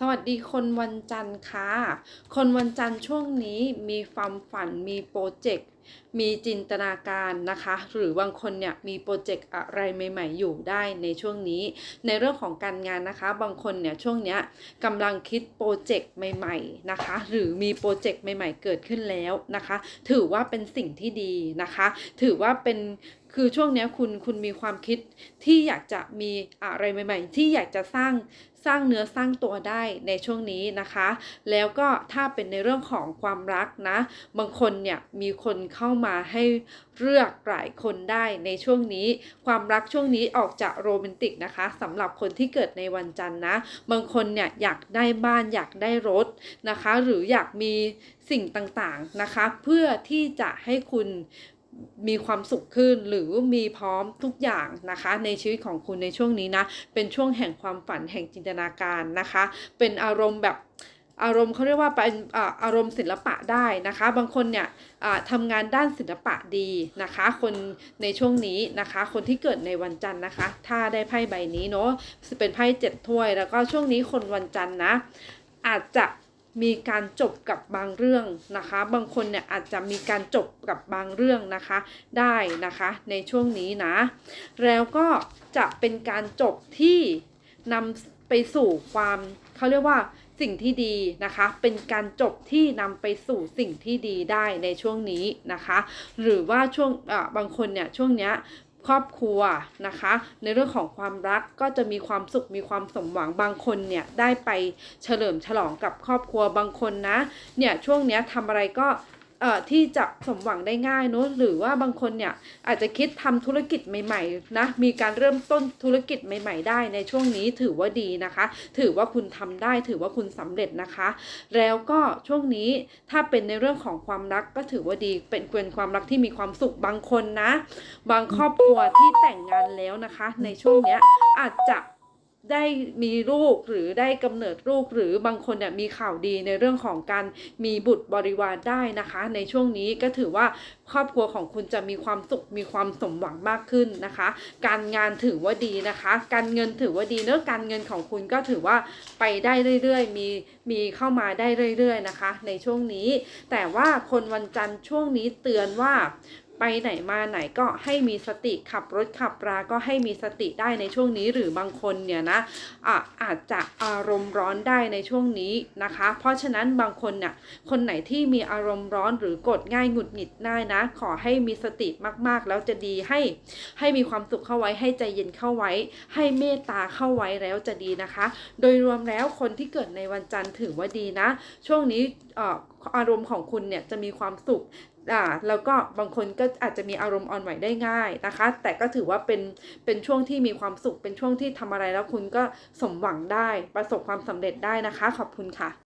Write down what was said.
สวัสดีคนวันจันทร์ค่ะ คนวันจันทร์ช่วงนี้มีความฝันมีโปรเจกต์ มีจินตนาการนะคะ หรือบางคนเนี่ยมีโปรเจกต์อะไรใหม่ ๆ อยู่ได้ในช่วงนี้ ในเรื่องของการงานนะคะ บางคนเนี่ยช่วงเนี้ยกำลังคิดโปรเจกต์ใหม่ ๆนะคะ หรือมีโปรเจกต์ใหม่ ๆ เกิดขึ้นแล้วนะคะ ถือว่าเป็นสิ่งที่ดีนะคะ ถือว่าเป็นคือช่วงนี้คุณคุณมีความคิดที่อยากจะมีอะไรใหม่ ๆ ที่อยากจะสร้างสร้างเนื้อสร้างตัวได้ในช่วงนี้นะคะ แล้วก็ถ้าเป็นในเรื่องของความรักนะ บางคนเนี่ยมีคนเข้ามาให้เลือกหลายคนได้ในช่วงนี้ ความรักช่วงนี้ออกจะโรแมนติกนะคะสำหรับคนที่เกิดในวันจันทร์นะ บางคนเนี่ยอยากได้บ้านอยากได้รถนะคะ หรืออยากมีสิ่งต่างๆนะคะ เพื่อที่จะให้คุณมีความสุขขึ้นหรือมีพร้อมทุกอย่างนะคะ ในชีวิตของคุณในช่วงนี้นะ เป็นช่วงแห่งความฝันแห่งจินตนาการนะคะ เป็นอารมณ์แบบ อารมณ์เขาเรียกว่าเป็นอารมณ์ศิลปะได้นะคะ บางคนเนี่ยทำงานด้านศิลปะดีนะคะ คนในช่วงนี้นะคะ คนที่เกิดในวันจันทร์นะคะ ถ้าได้ไพ่ใบนี้เนาะเป็นไพ่เจ็ดถ้วย แล้วก็ช่วงนี้คนวันจันทร์นะอาจจะมีการจบกับบางเรื่องนะคะ บางคนเนี่ยอาจจะมีการจบกับบางเรื่องนะคะ ได้นะคะในช่วงนี้นะ แล้วก็จะเป็นการจบที่นำไปสู่ความเขาเรียกว่า สิ่งที่ดีนะคะ เป็นการจบที่นำไปสู่สิ่งที่ดีได้ในช่วงนี้นะคะ หรือว่าช่วงอ่าบางคนเนี่ยช่วงเนี้ยครอบครัวนะคะ ในเรื่องของความรักก็จะมีความสุขมีความสมหวังบางคนเนี่ยได้ไปเฉลิมฉลองกับครอบครัวบางคนนะเนี่ยช่วงเนี้ยทำอะไรก็ ที่จะสมหวังได้ง่ายเนอะหรือว่าบางคนเนี่ยอาจจะคิดทำธุรกิจใหม่ๆนะมีการเริ่มต้นธุรกิจใหม่ ๆ ได้ในช่วงนี้ถือว่าดีนะคะ ถือว่าคุณทำได้ถือว่าคุณสำเร็จนะคะ แล้วก็ช่วงนี้ถ้าเป็นในเรื่องของความรักก็ถือว่าดีเป็นเป็นความรักที่มีความสุขบางคนนะ บางครอบครัวที่แต่งงานแล้วนะคะ ในช่วงเนี้ยอาจจะ ได้มีลูกหรือได้กำเนิดลูกหรือบางคนเนี่ยมีข่าวดีในเรื่องของการมีบุตรบริวารได้นะคะ ในช่วงนี้ก็ถือว่าครอบครัวของคุณจะมีความสุขมีความสมหวังมากขึ้นนะคะ การงานถือว่าดีนะคะ การเงินถือว่าดีเนอะการเงินของคุณก็ถือว่าไปได้เรื่อยๆ มีมีเข้ามาได้เรื่อย ๆนะคะ ในช่วงนี้ แต่ว่าคนวันจันทร์ช่วงนี้เตือนว่า ไปไหนมาไหนก็ให้มีสติขับรถขับราก็ให้มีสติได้ในช่วงนี้หรือบางคนเนี่ยนะอะอาจจะอารมณ์ร้อนได้ในช่วงนี้นะคะ เพราะฉะนั้นบางคนเนี่ยคนไหนที่มีอารมณ์ร้อนหรือกดง่ายหงุดหงิดได้นะ ขอให้มีสติมากๆ แล้วจะดีให้ให้มีความสุขเข้าไว้ให้ใจเย็นเข้าไว้ ให้เมตตาเข้าไว้แล้วจะดีนะคะ โดยรวมแล้วคนที่เกิดในวันจันทร์ถือว่าดีนะ ช่วงนี้เอ่อ อารมณ์ของคุณเนี่ยจะมีความสุขอ่าแล้วก็บางคนก็อาจจะมีอารมณ์อ่อนไหวได้ง่ายนะคะ แต่ก็ถือว่าเป็นเป็นช่วงที่มีความสุขเป็นช่วงที่ทำอะไรแล้วคุณก็สมหวังได้ประสบความสำเร็จได้นะคะ ขอบคุณค่ะ